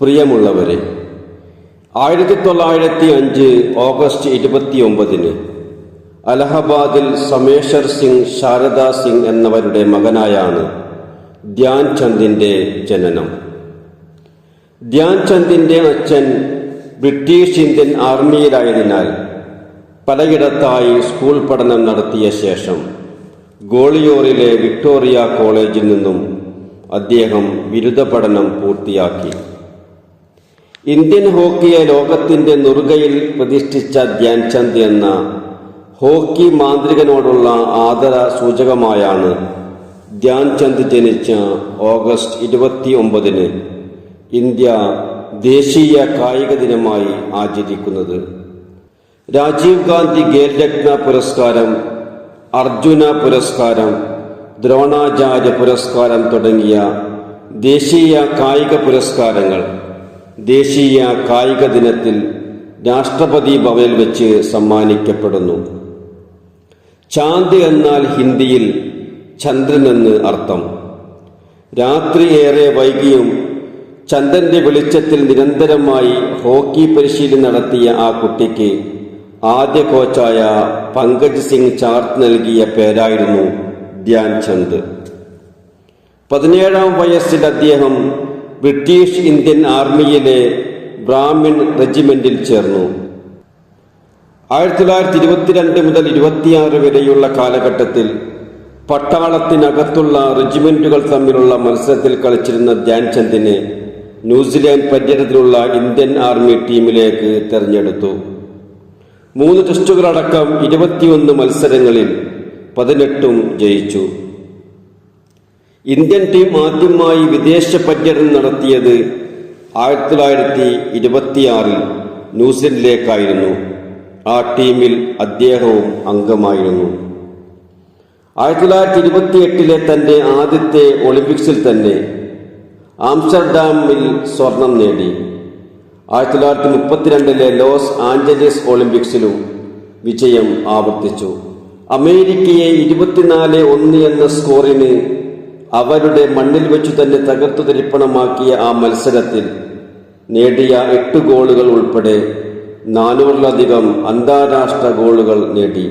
പ്രിയമുള്ളവരെ ആയിരത്തി തൊള്ളായിരത്തി അഞ്ച് ഓഗസ്റ്റ് ഇരുപത്തി ഒമ്പതിന് അലഹബാദിൽ സമേശ്വർ സിംഗ് ശാരദ സിംഗ് എന്നവരുടെ മകനായാണ് ധ്യാൻ ചന്ദിന്റെ ജനനം. ധ്യാൻ ചന്ദിന്റെ അച്ഛൻ ബ്രിട്ടീഷ് ഇന്ത്യൻ ആർമിയിലായതിനാൽ പലയിടത്തായി സ്കൂൾ പഠനം നടത്തിയ ശേഷം ഗോളിയോറിലെ വിക്ടോറിയ കോളേജിൽ നിന്നും അദ്ദേഹം ബിരുദ പഠനം പൂർത്തിയാക്കി. ഇന്ത്യൻ ഹോക്കിയെ ലോകത്തിന്റെ നുറുകയിൽ പ്രതിഷ്ഠിച്ച ധ്യാൻചന്ദ് എന്ന ഹോക്കി മാന്ത്രികനോടുള്ള ആദര സൂചകമായാണ് ധ്യാൻചന്ദ് ജനിച്ച ഓഗസ്റ്റ് ഇരുപത്തി ഒമ്പതിന് ഇന്ത്യ ദേശീയ കായിക ദിനമായി ആചരിക്കുന്നത്. രാജീവ് ഗാന്ധി ഖേൽരത്ന പുരസ്കാരം അർജുന പുരസ്കാരം ദ്രോണാചാര്യ പുരസ്കാരം തുടങ്ങിയ ദേശീയ കായിക പുരസ്കാരങ്ങൾ ദേശീയ കായിക ദിനത്തിൽ രാഷ്ട്രപതി ഭവനിൽ വെച്ച് സമ്മാനിക്കപ്പെടുന്നു. ചാന്ദ് എന്നാൽ ഹിന്ദിയിൽ ചന്ദ്രൻ എന്ന് അർത്ഥം. രാത്രി ഏറെ വൈകിയും ചന്ദ്രന്റെ വെളിച്ചത്തിൽ നിരന്തരമായി ഹോക്കി പരിശീലനം നടത്തിയ ആ കുട്ടിക്ക് ആദ്യ കോച്ചായ പങ്കജ് സിംഗ് ചാർത്ത് നൽകിയ പേരായിരുന്നു ധ്യാൻ ചന്ദ് പതിനേഴാം വയസ്സിൽ അദ്ദേഹം ബ്രിട്ടീഷ് ഇന്ത്യൻ ആർമിയിലെ ബ്രാഹ്മിൺ റെജിമെന്റിൽ ചേർന്നു. ആയിരത്തി തൊള്ളായിരത്തി ഇരുപത്തിരണ്ട് മുതൽ ഇരുപത്തിയാറ് വരെയുള്ള കാലഘട്ടത്തിൽ പട്ടാളത്തിനകത്തുള്ള റെജിമെന്റുകൾ തമ്മിലുള്ള മത്സരത്തിൽ കളിച്ചിരുന്ന ധ്യാൻചന്ദിനെ ന്യൂസിലാൻഡ് പര്യടനത്തിലുള്ള ഇന്ത്യൻ ആർമി ടീമിലേക്ക് തെരഞ്ഞെടുത്തു. മൂന്ന് ടെസ്റ്റുകളടക്കം ഇരുപത്തിയൊന്ന് മത്സരങ്ങളിൽ പതിനെട്ടും ജയിച്ചു. ഇന്ത്യൻ ടീം ആദ്യമായി വിദേശ പര്യടനം നടത്തിയത് ആയിരത്തി തൊള്ളായിരത്തി ഇരുപത്തിയാറിൽ ന്യൂസിലൻഡിലേക്കായിരുന്നു. ആ ടീമിൽ അദ്ദേഹവും അംഗമായിരുന്നു. ആയിരത്തി തൊള്ളായിരത്തി ഇരുപത്തി എട്ടിലെ തന്റെ ആദ്യത്തെ ഒളിമ്പിക്സിൽ തന്നെ ആംസ്റ്റർഡാമിൽ സ്വർണം നേടി. ആയിരത്തി തൊള്ളായിരത്തി മുപ്പത്തിരണ്ടിലെ ലോസ് ആഞ്ചലസ് ഒളിമ്പിക്സിലും വിജയം ആവർത്തിച്ചു. അമേരിക്കയെ ഇരുപത്തിനാല് ഒന്ന് എന്ന സ്കോറിന് അവരുടെ മണ്ണിൽ വെച്ചു തന്നെ തകർത്തു തരിപ്പണമാക്കിയ ആ മത്സരത്തിൽ നേടിയ എട്ട് ഗോളുകൾ ഉൾപ്പെടെ നാനൂറിലധികം അന്താരാഷ്ട്ര ഗോളുകൾ നേടി.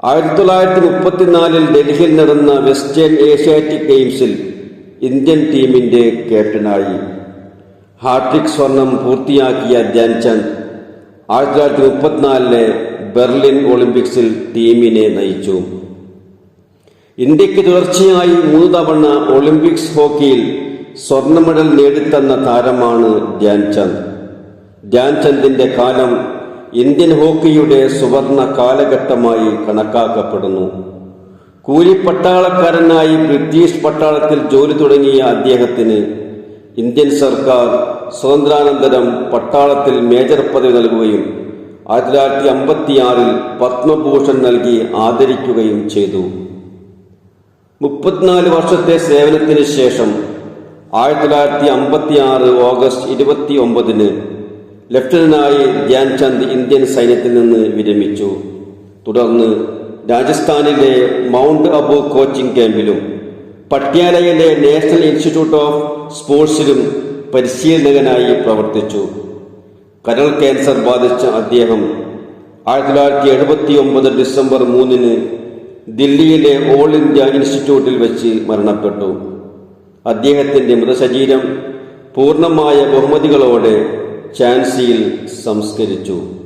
ആയിരത്തി തൊള്ളായിരത്തി മുപ്പത്തിനാലിൽ ഡൽഹിയിൽ നടന്ന വെസ്റ്റേൺ ഏഷ്യാറ്റിക് ഗെയിംസിൽ ഇന്ത്യൻ ടീമിന്റെ ക്യാപ്റ്റനായി ഹാട്രിക് സ്വർണം പൂർത്തിയാക്കിയ ധ്യാൻചന്ദ് ആയിരത്തി തൊള്ളായിരത്തി മുപ്പത്തിനാലിലെ ബെർലിൻ ഒളിമ്പിക്സിൽ ടീമിനെ നയിച്ചു. ഇന്ത്യയ്ക്ക് തുടർച്ചയായി മൂന്ന് തവണ ഒളിമ്പിക്സ് ഹോക്കിയിൽ സ്വർണ മെഡൽ നേടിത്തന്ന താരമാണ് ധ്യാൻചന്ദ്. ധ്യാൻചന്ദിന്റെ കാലം ഇന്ത്യൻ ഹോക്കിയുടെ സുവർണ കാലഘട്ടമായി കണക്കാക്കപ്പെടുന്നു. കൂലിപ്പട്ടാളക്കാരനായി ബ്രിട്ടീഷ് പട്ടാളത്തിൽ ജോലി തുടങ്ങിയ അദ്ദേഹത്തിന് ഇന്ത്യൻ സർക്കാർ സ്വതന്ത്രാനന്തരം പട്ടാളത്തിൽ മേജർ പദവി നൽകുകയും ആയിരത്തി തൊള്ളായിരത്തി അമ്പത്തിയാറിൽ പത്മഭൂഷൺ നൽകി ആദരിക്കുകയും ചെയ്തു. മുപ്പത്തിനാല് വർഷത്തെ സേവനത്തിന് ശേഷം ആയിരത്തി തൊള്ളായിരത്തി അമ്പത്തി ആറ് ഓഗസ്റ്റ് ഇരുപത്തി ഒമ്പതിന് ലഫ്റ്റനന്റായി ധ്യാൻചന്ദ് ഇന്ത്യൻ സൈന്യത്തിൽ നിന്ന് വിരമിച്ചു. തുടർന്ന് രാജസ്ഥാനിലെ മൗണ്ട് അബു കോച്ചിംഗ് ക്യാമ്പിലും പട്യാലയിലെ നാഷണൽ ഇൻസ്റ്റിറ്റ്യൂട്ട് ഓഫ് സ്പോർട്സിലും പരിശീലകനായി പ്രവർത്തിച്ചു. കരൾ ക്യാൻസർ ബാധിച്ച അദ്ദേഹം ആയിരത്തി തൊള്ളായിരത്തി എഴുപത്തി ഒമ്പത് ഡിസംബർ മൂന്നിന് ദില്ലിയിലെ ഓൾ ഇന്ത്യ ഇൻസ്റ്റിറ്റ്യൂട്ടിൽ വെച്ച് മരണപ്പെട്ടു. അദ്ദേഹത്തിന്റെ മൃതശരീരം പൂർണമായ ബഹുമതികളോടെ ചാൻസിയിൽ സംസ്കരിച്ചു.